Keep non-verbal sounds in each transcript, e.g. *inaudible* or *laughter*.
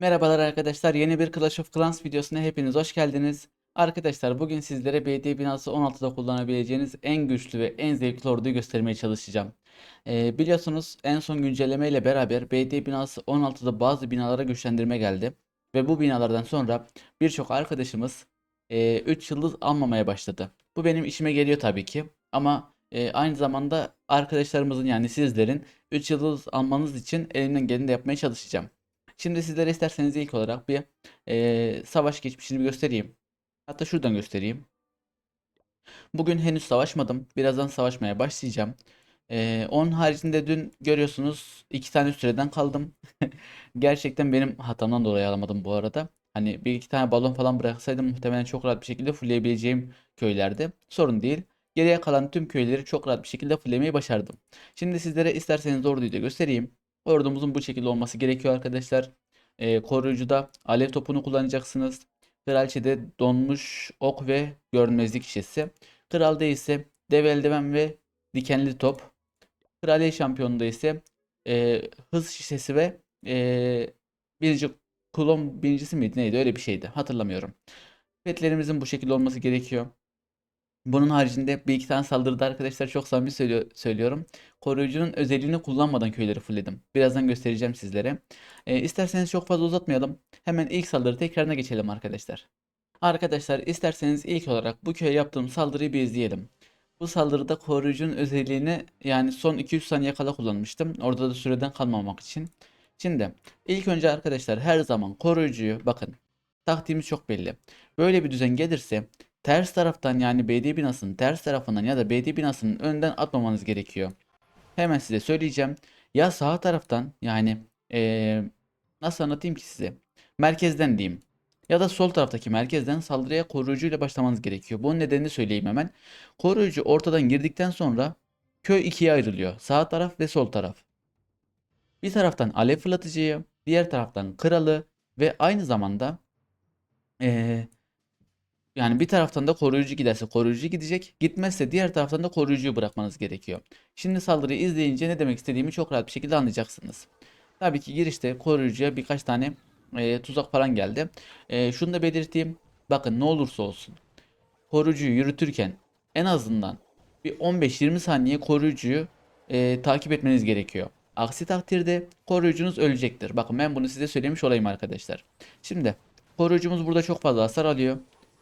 Merhabalar arkadaşlar. Yeni bir Clash of Clans videosuna hepiniz hoş geldiniz. Arkadaşlar bugün sizlere BD binası 16'da kullanabileceğiniz en güçlü ve en zevkli orduyu göstermeye çalışacağım. Ee, biliyorsunuz en son güncelleme ile beraber BD binası 16'da bazı binalara güçlendirme geldi. Ve bu binalardan sonra birçok arkadaşımız 3 yıldız almamaya başladı. Bu benim işime geliyor tabii ki. Ama e, aynı zamanda arkadaşlarımızın yani sizlerin 3 yıldız almanız için elimden geleni de yapmaya çalışacağım. Şimdi sizlere isterseniz ilk olarak bir eee, savaş geçmişini bir göstereyim. Hatta şuradan göstereyim. Bugün henüz savaşmadım. Birazdan savaşmaya başlayacağım. Eee, onun haricinde dün görüyorsunuz iki tane süreden kaldım. *laughs* Gerçekten benim hatamdan dolayı alamadım bu arada. Hani bir iki tane balon falan bıraksaydım muhtemelen çok rahat bir şekilde fullleyebileceğim köylerde. Sorun değil. Geriye kalan tüm köyleri çok rahat bir şekilde fulllemeyi başardım. Şimdi sizlere isterseniz orduyu da göstereyim. Ordumuzun bu şekilde olması gerekiyor arkadaşlar. Ee, koruyucuda alev topunu kullanacaksınız. Kraliçede donmuş ok ve görünmezlik şişesi. Kralda ise dev eldiven ve dikenli top. Kraliye şampiyonunda ise e, hız şişesi ve e, biricik kulon birincisi miydi neydi öyle bir şeydi hatırlamıyorum. Petlerimizin bu şekilde olması gerekiyor. Bunun haricinde bir iki tane saldırıda arkadaşlar çok samimi söylüyor, söylüyorum. Koruyucunun özelliğini kullanmadan köyleri fullledim. Birazdan göstereceğim sizlere. E, isterseniz çok fazla uzatmayalım. Hemen ilk saldırı tekrarına geçelim arkadaşlar. Arkadaşlar isterseniz ilk olarak bu köye yaptığım saldırıyı bir izleyelim. Bu saldırıda koruyucunun özelliğini yani son 2-3 saniye kala kullanmıştım. Orada da süreden kalmamak için. Şimdi ilk önce arkadaşlar her zaman koruyucuyu bakın taktiğimiz çok belli. Böyle bir düzen gelirse ters taraftan yani BD binasının ters tarafından ya da BD binasının önden atmamanız gerekiyor. Hemen size söyleyeceğim. Ya sağ taraftan yani eee, nasıl anlatayım ki size? Merkezden diyeyim. Ya da sol taraftaki merkezden saldırıya koruyucuyla başlamanız gerekiyor. Bunun nedenini söyleyeyim hemen. Koruyucu ortadan girdikten sonra köy ikiye ayrılıyor. Sağ taraf ve sol taraf. Bir taraftan alev fırlatıcıyı, diğer taraftan kralı ve aynı zamanda eee, yani bir taraftan da koruyucu giderse koruyucu gidecek. Gitmezse diğer taraftan da koruyucuyu bırakmanız gerekiyor. Şimdi saldırıyı izleyince ne demek istediğimi çok rahat bir şekilde anlayacaksınız. Tabii ki girişte koruyucuya birkaç tane e, tuzak falan geldi. E, şunu da belirteyim. Bakın ne olursa olsun. Koruyucuyu yürütürken en azından bir 15-20 saniye koruyucuyu e, takip etmeniz gerekiyor. Aksi takdirde koruyucunuz ölecektir. Bakın ben bunu size söylemiş olayım arkadaşlar. Şimdi koruyucumuz burada çok fazla hasar alıyor.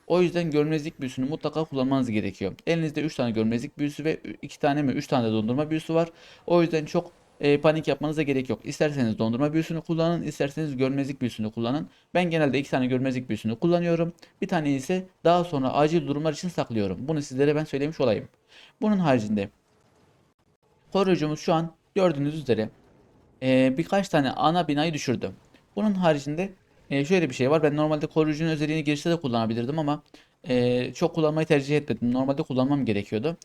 O yüzden görmezlik büyüsünü mutlaka kullanmanız gerekiyor. Elinizde 3 tane görmezlik büyüsü ve 2 tane mi 3 tane de dondurma büyüsü var. O yüzden çok e, panik yapmanıza gerek yok. İsterseniz dondurma büyüsünü kullanın, isterseniz görmezlik büyüsünü kullanın. Ben genelde 2 tane görmezlik büyüsünü kullanıyorum. Bir tane ise daha sonra acil durumlar için saklıyorum. Bunu sizlere ben söylemiş olayım. Bunun haricinde koruyucumuz şu an gördüğünüz üzere e, birkaç tane ana binayı düşürdü. Bunun haricinde e, şöyle bir şey var. Ben normalde koruyucunun özelliğini girişte de kullanabilirdim ama e, çok kullanmayı tercih etmedim. Normalde kullanmam gerekiyordu.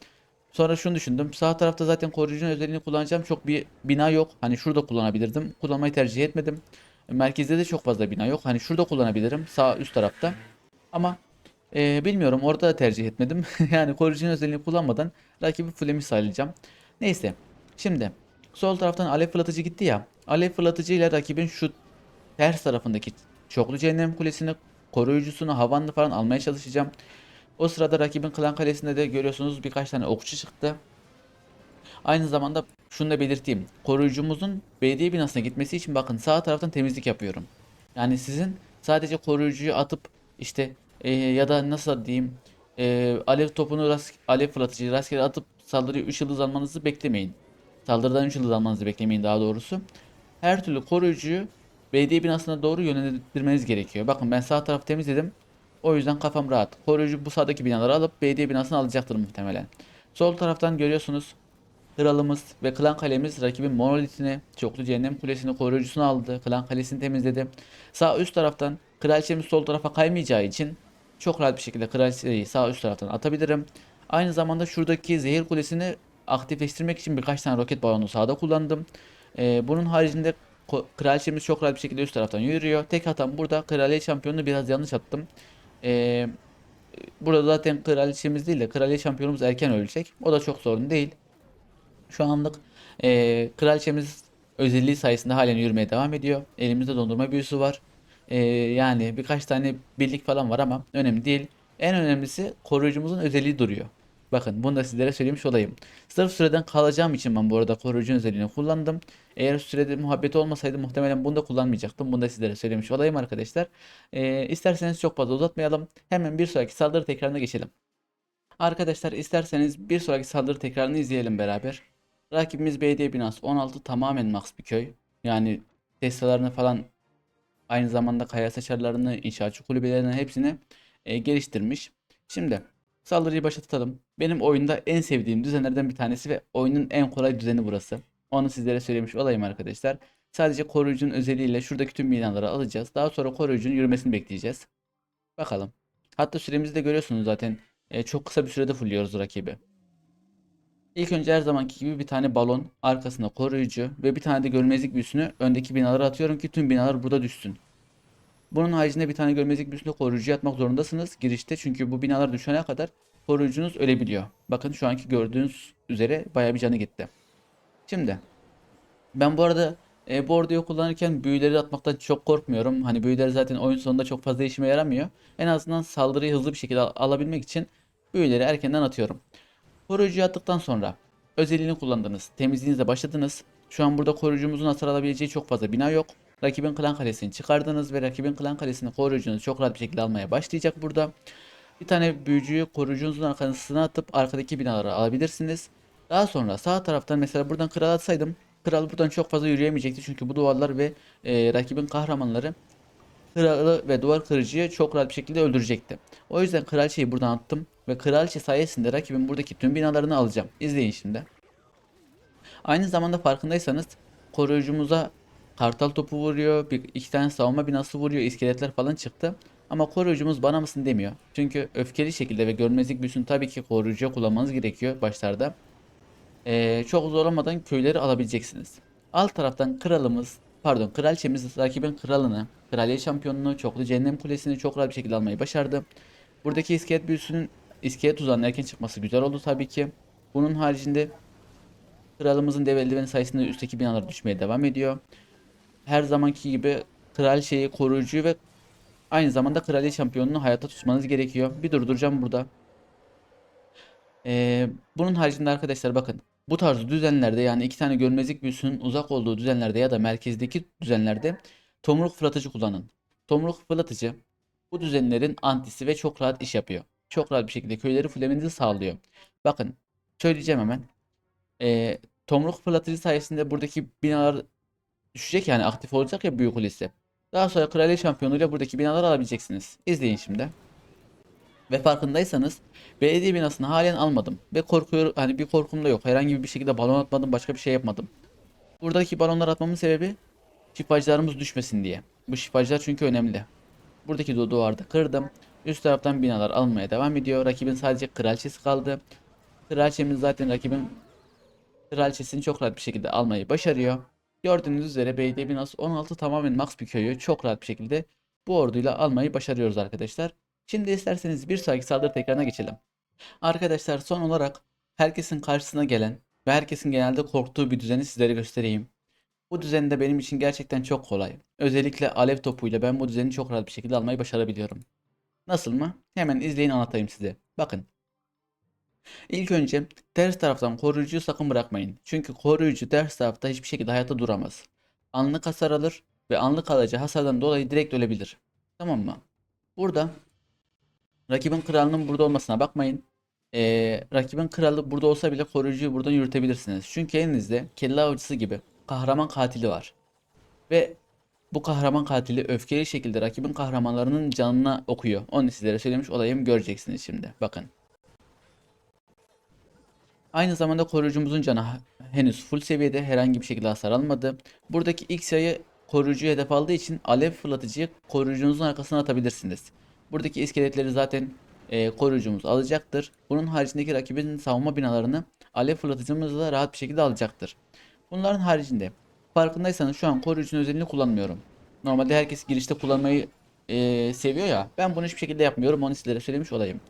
Sonra şunu düşündüm. Sağ tarafta zaten koruyucunun özelliğini kullanacağım. Çok bir bina yok. Hani şurada kullanabilirdim. Kullanmayı tercih etmedim. Merkezde de çok fazla bina yok. Hani şurada kullanabilirim. Sağ üst tarafta. Ama e, bilmiyorum orada da tercih etmedim. *laughs* yani koruyucunun özelliğini kullanmadan rakibi fullemiş sayılacağım. Neyse. Şimdi sol taraftan alev fırlatıcı gitti ya. Alev fırlatıcı ile rakibin şu ters tarafındaki çoklu cehennem kulesini koruyucusunu havanlı falan almaya çalışacağım. O sırada rakibin klan kalesinde de görüyorsunuz birkaç tane okçu çıktı. Aynı zamanda şunu da belirteyim. Koruyucumuzun belediye binasına gitmesi için bakın sağ taraftan temizlik yapıyorum. Yani sizin sadece koruyucuyu atıp işte e, ya da nasıl diyeyim e, alev topunu rast, alev fırlatıcıyı rastgele atıp saldırıyı 3 yıldız almanızı beklemeyin. Saldırıdan 3 yıldız almanızı beklemeyin daha doğrusu. Her türlü koruyucuyu belediye binasına doğru yönlendirmeniz gerekiyor. Bakın ben sağ tarafı temizledim. O yüzden kafam rahat. Koruyucu bu sağdaki binaları alıp belediye binasını alacaktır muhtemelen. Sol taraftan görüyorsunuz. Kralımız ve klan kalemiz rakibin monolitini, çoklu cehennem kulesini, koruyucusunu aldı. Klan kalesini temizledi. Sağ üst taraftan kraliçemiz sol tarafa kaymayacağı için çok rahat bir şekilde kraliçeyi sağ üst taraftan atabilirim. Aynı zamanda şuradaki zehir kulesini aktifleştirmek için birkaç tane roket balonu sağda kullandım. Ee, bunun haricinde kraliçemiz çok rahat bir şekilde üst taraftan yürüyor. Tek hatam burada kraliçe şampiyonunu biraz yanlış attım. Ee, burada zaten kraliçemiz değil de kraliçe şampiyonumuz erken ölecek. O da çok sorun değil. Şu anlık e, kraliçemiz özelliği sayesinde halen yürümeye devam ediyor. Elimizde dondurma büyüsü var. Ee, yani birkaç tane birlik falan var ama önemli değil. En önemlisi koruyucumuzun özelliği duruyor. Bakın bunu da sizlere söylemiş olayım. Sırf süreden kalacağım için ben bu arada koruyucu özelliğini kullandım. Eğer sürede muhabbeti olmasaydı muhtemelen bunu da kullanmayacaktım. Bunu da sizlere söylemiş olayım arkadaşlar. Ee, isterseniz çok fazla uzatmayalım. Hemen bir sonraki saldırı tekrarına geçelim. Arkadaşlar isterseniz bir sonraki saldırı tekrarını izleyelim beraber. Rakibimiz BD binası 16 tamamen max bir köy. Yani Tesla'larını falan aynı zamanda kaya saçarlarını, inşaatçı kulübelerini hepsini e, geliştirmiş. Şimdi saldırıyı başlatalım. Benim oyunda en sevdiğim düzenlerden bir tanesi ve oyunun en kolay düzeni burası. Onu sizlere söylemiş olayım arkadaşlar. Sadece koruyucunun özelliğiyle şuradaki tüm binaları alacağız. Daha sonra koruyucunun yürümesini bekleyeceğiz. Bakalım. Hatta süremizi de görüyorsunuz zaten. E, çok kısa bir sürede fulluyoruz rakibi. İlk önce her zamanki gibi bir tane balon, arkasında koruyucu ve bir tane de görmezlik büyüsünü öndeki binalara atıyorum ki tüm binalar burada düşsün. Bunun haricinde bir tane görmezlik büyüsünde koruyucu atmak zorundasınız girişte çünkü bu binalar düşene kadar koruyucunuz ölebiliyor. Bakın şu anki gördüğünüz üzere baya bir canı gitti. Şimdi ben bu arada e, bu orduyu kullanırken büyüleri atmaktan çok korkmuyorum. Hani büyüler zaten oyun sonunda çok fazla işime yaramıyor. En azından saldırıyı hızlı bir şekilde al- alabilmek için büyüleri erkenden atıyorum. Koruyucuyu attıktan sonra özelliğini kullandınız. Temizliğinize başladınız. Şu an burada koruyucumuzun hasar alabileceği çok fazla bina yok. Rakibin klan kalesini çıkardınız ve rakibin klan kalesini koruyucunuz çok rahat bir şekilde almaya başlayacak burada. Bir tane büyücüyü koruyucunuzun arkasına atıp arkadaki binaları alabilirsiniz. Daha sonra sağ taraftan mesela buradan kral atsaydım kral buradan çok fazla yürüyemeyecekti çünkü bu duvarlar ve e, rakibin kahramanları kralı ve duvar kırıcıyı çok rahat bir şekilde öldürecekti. O yüzden kraliçeyi buradan attım ve kraliçe sayesinde rakibin buradaki tüm binalarını alacağım. İzleyin şimdi. Aynı zamanda farkındaysanız koruyucumuza kartal topu vuruyor, bir, iki tane savunma binası vuruyor, iskeletler falan çıktı. Ama koruyucumuz bana mısın demiyor. Çünkü öfkeli şekilde ve görmezlik büyüsünü tabii ki koruyucuya kullanmanız gerekiyor başlarda. Ee, çok zorlamadan köyleri alabileceksiniz. Alt taraftan kralımız, pardon kraliçemiz rakibin kralını, kraliyet şampiyonunu, çoklu cehennem kulesini çok rahat bir şekilde almayı başardı. Buradaki iskelet büyüsünün iskelet tuzağının erken çıkması güzel oldu tabii ki. Bunun haricinde kralımızın dev eldiveni sayesinde üstteki binalar düşmeye devam ediyor. Her zamanki gibi kraliçeyi, koruyucuyu ve aynı zamanda kraliyet şampiyonunu hayatta tutmanız gerekiyor. Bir durduracağım burada. Ee, bunun haricinde arkadaşlar bakın bu tarz düzenlerde yani iki tane görmezlik büyüsünün uzak olduğu düzenlerde ya da merkezdeki düzenlerde tomruk fırlatıcı kullanın. Tomruk fırlatıcı bu düzenlerin antisi ve çok rahat iş yapıyor. Çok rahat bir şekilde köyleri fullemenizi sağlıyor. Bakın söyleyeceğim hemen. Ee, tomruk fırlatıcı sayesinde buradaki binalar düşecek yani aktif olacak ya büyük kulesi. Daha sonra kraliyet şampiyonuyla buradaki binaları alabileceksiniz. İzleyin şimdi. Ve farkındaysanız belediye binasını halen almadım. Ve korkuyor hani bir korkum da yok. Herhangi bir şekilde balon atmadım, başka bir şey yapmadım. Buradaki balonlar atmamın sebebi şifacılarımız düşmesin diye. Bu şifacılar çünkü önemli. Buradaki du duvarda kırdım. Üst taraftan binalar almaya devam ediyor. Rakibin sadece kraliçesi kaldı. Kraliçemiz zaten rakibin kraliçesini çok rahat bir şekilde almayı başarıyor. Gördüğünüz üzere belediye binası 16 tamamen max bir köyü çok rahat bir şekilde bu orduyla almayı başarıyoruz arkadaşlar. Şimdi isterseniz bir sonraki saldırı tekrarına geçelim. Arkadaşlar son olarak herkesin karşısına gelen ve herkesin genelde korktuğu bir düzeni sizlere göstereyim. Bu düzen de benim için gerçekten çok kolay. Özellikle alev topuyla ben bu düzeni çok rahat bir şekilde almayı başarabiliyorum. Nasıl mı? Hemen izleyin anlatayım size. Bakın. İlk önce ters taraftan koruyucuyu sakın bırakmayın. Çünkü koruyucu ters tarafta hiçbir şekilde hayatta duramaz. Anlık hasar alır ve anlık alacağı hasardan dolayı direkt ölebilir. Tamam mı? Burada rakibin kralının burada olmasına bakmayın. Ee, rakibin kralı burada olsa bile koruyucuyu buradan yürütebilirsiniz. Çünkü elinizde kelle avcısı gibi kahraman katili var. Ve bu kahraman katili öfkeli şekilde rakibin kahramanlarının canına okuyor. Onu sizlere söylemiş olayım göreceksiniz şimdi. Bakın. Aynı zamanda koruyucumuzun canı henüz full seviyede herhangi bir şekilde hasar almadı. Buradaki ilk sayı koruyucuyu hedef aldığı için alev fırlatıcıyı koruyucunuzun arkasına atabilirsiniz. Buradaki iskeletleri zaten e, koruyucumuz alacaktır. Bunun haricindeki rakibin savunma binalarını alev fırlatıcımız da rahat bir şekilde alacaktır. Bunların haricinde farkındaysanız şu an koruyucunun özelliğini kullanmıyorum. Normalde herkes girişte kullanmayı e, seviyor ya. Ben bunu hiçbir şekilde yapmıyorum. Onu sizlere söylemiş olayım.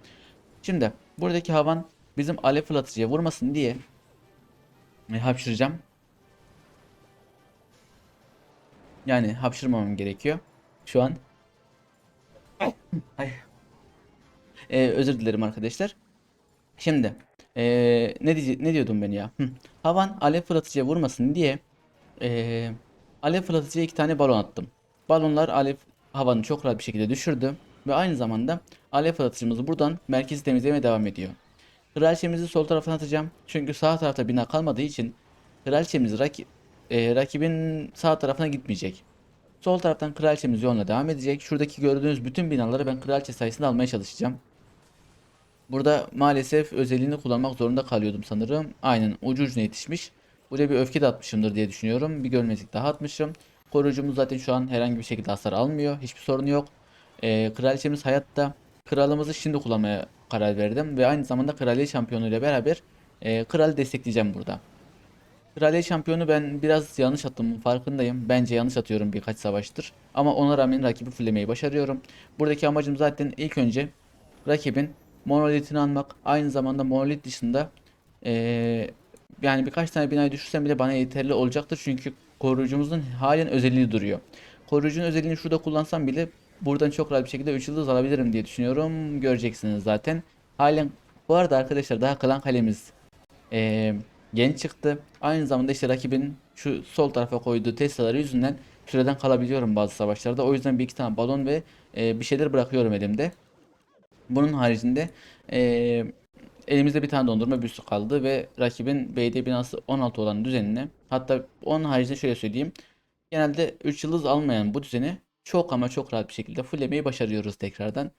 Şimdi buradaki havan bizim alev fırlatıcıya vurmasın diye e, hapşıracağım. Yani hapşırmamam gerekiyor. Şu an Ay. Ee, özür dilerim arkadaşlar. Şimdi ee, ne diye, ne diyordum ben ya? Hı. Havan alev fırlatıcıya vurmasın diye ee, alev fırlatıcıya iki tane balon attım. Balonlar alev havanı çok rahat bir şekilde düşürdü ve aynı zamanda alev fırlatıcımız buradan merkezi temizlemeye devam ediyor. Kraliçemizi sol tarafına atacağım. Çünkü sağ tarafta bina kalmadığı için kraliçemiz raki, ee, rakibin sağ tarafına gitmeyecek. Sol taraftan kraliçemiz yoluna devam edecek. Şuradaki gördüğünüz bütün binaları ben kraliçe sayesinde almaya çalışacağım. Burada maalesef özelliğini kullanmak zorunda kalıyordum sanırım. Aynen ucu ucuna yetişmiş. Buraya bir öfke de atmışımdır diye düşünüyorum. Bir görmezlik daha atmışım. Koruyucumuz zaten şu an herhangi bir şekilde hasar almıyor. Hiçbir sorun yok. Ee, kraliçemiz hayatta. Kralımızı şimdi kullanmaya karar verdim. Ve aynı zamanda kraliye şampiyonu ile beraber e, kralı destekleyeceğim burada. Kraliye şampiyonu ben biraz yanlış attım farkındayım. Bence yanlış atıyorum birkaç savaştır. Ama ona rağmen rakibi fullemeyi başarıyorum. Buradaki amacım zaten ilk önce rakibin monolitini almak. Aynı zamanda monolit dışında eee, yani birkaç tane binayı düşürsem bile bana yeterli olacaktır. Çünkü koruyucumuzun halen özelliği duruyor. Koruyucunun özelliğini şurada kullansam bile buradan çok rahat bir şekilde 3 yıldız alabilirim diye düşünüyorum. Göreceksiniz zaten. Halen bu arada arkadaşlar daha klan kalemiz eee genç çıktı. Aynı zamanda işte rakibin şu sol tarafa koyduğu Tesla'ları yüzünden süreden kalabiliyorum bazı savaşlarda. O yüzden bir iki tane balon ve eee, bir şeyler bırakıyorum elimde. Bunun haricinde eee, elimizde bir tane dondurma büstü kaldı ve rakibin BD binası 16 olan düzenini hatta onun haricinde şöyle söyleyeyim. Genelde 3 yıldız almayan bu düzeni çok ama çok rahat bir şekilde fulllemeyi başarıyoruz tekrardan.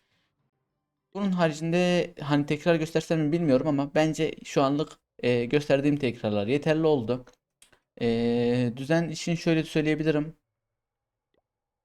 Bunun haricinde hani tekrar göstersem mi bilmiyorum ama bence şu anlık eee, gösterdiğim tekrarlar yeterli oldu. Eee, düzen için şöyle söyleyebilirim.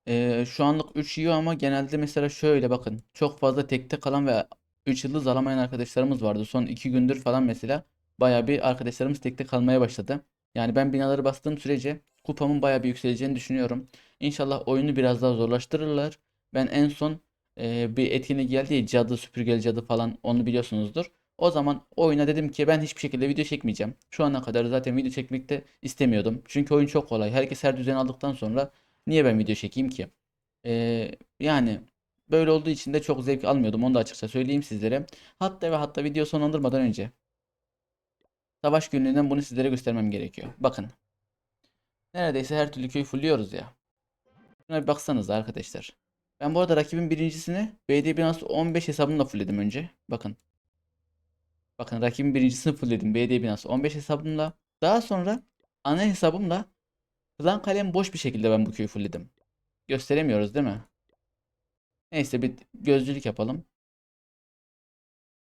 Ee, şu anlık 3 yiyor ama genelde mesela şöyle bakın. Çok fazla tekte kalan ve 3 yıldız alamayan arkadaşlarımız vardı. Son 2 gündür falan mesela baya bir arkadaşlarımız tekte kalmaya başladı. Yani ben binaları bastığım sürece kupamın baya bir yükseleceğini düşünüyorum. İnşallah oyunu biraz daha zorlaştırırlar. Ben en son e, bir etkinlik geldi ya cadı, süpürgeli cadı falan onu biliyorsunuzdur. O zaman oyuna dedim ki ben hiçbir şekilde video çekmeyeceğim. Şu ana kadar zaten video çekmek de istemiyordum. Çünkü oyun çok kolay. Herkes her düzeni aldıktan sonra Niye ben video çekeyim ki? Ee, yani böyle olduğu için de çok zevk almıyordum. Onu da açıkça söyleyeyim sizlere. Hatta ve hatta video sonlandırmadan önce savaş günlüğünden bunu sizlere göstermem gerekiyor. Bakın. Neredeyse her türlü köyü fulluyoruz ya. Şuna bir baksanız arkadaşlar. Ben bu arada rakibin birincisini BD binası 15 hesabımla fullledim önce. Bakın. Bakın rakibin birincisini fullledim BD binası 15 hesabımla. Daha sonra ana hesabımla Klan kalem boş bir şekilde ben bu köyü fullledim. Gösteremiyoruz değil mi? Neyse bir gözcülük yapalım.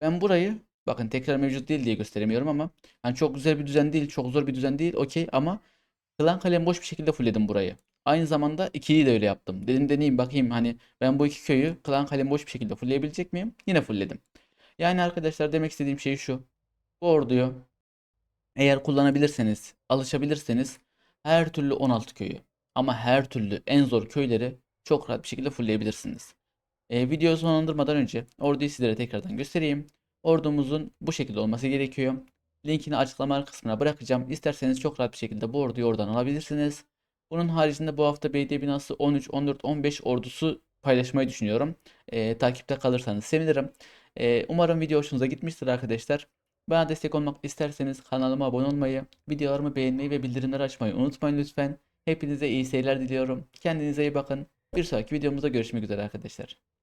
Ben burayı bakın tekrar mevcut değil diye gösteremiyorum ama hani çok güzel bir düzen değil, çok zor bir düzen değil. Okey ama klan kalem boş bir şekilde fullledim burayı. Aynı zamanda ikiyi de öyle yaptım. Dedim deneyeyim bakayım hani ben bu iki köyü klan kalem boş bir şekilde fullleyebilecek miyim? Yine fullledim. Yani arkadaşlar demek istediğim şey şu. Bu orduyu eğer kullanabilirseniz, alışabilirseniz her türlü 16 köyü ama her türlü en zor köyleri çok rahat bir şekilde fullleyebilirsiniz. E, videoyu sonlandırmadan önce orduyu sizlere tekrardan göstereyim. Ordumuzun bu şekilde olması gerekiyor. Linkini açıklama kısmına bırakacağım. İsterseniz çok rahat bir şekilde bu orduyu oradan alabilirsiniz. Bunun haricinde bu hafta BD binası 13, 14, 15 ordusu paylaşmayı düşünüyorum. E, takipte kalırsanız sevinirim. E, umarım video hoşunuza gitmiştir arkadaşlar. Bana destek olmak isterseniz kanalıma abone olmayı, videolarımı beğenmeyi ve bildirimleri açmayı unutmayın lütfen. Hepinize iyi seyirler diliyorum. Kendinize iyi bakın. Bir sonraki videomuzda görüşmek üzere arkadaşlar.